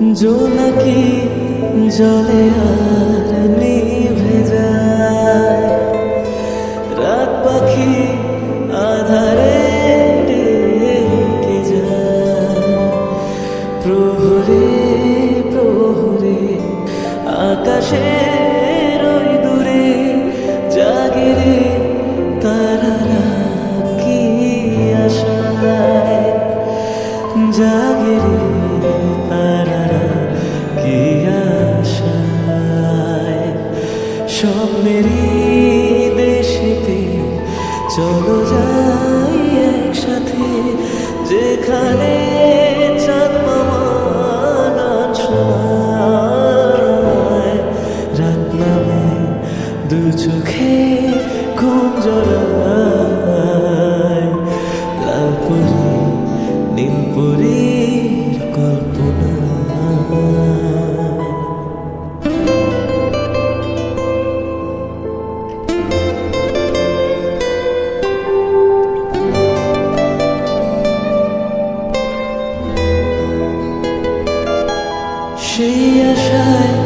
জোনাকি জলে আর নিভে যায়। রাত পাখি আধারে ডেকে যায়। প্রহরে প্রহরে আকাশে জাগে তারারা কি আশায়? স্বপ্নেরই দেশেতে চলো যাই। সেই আশায়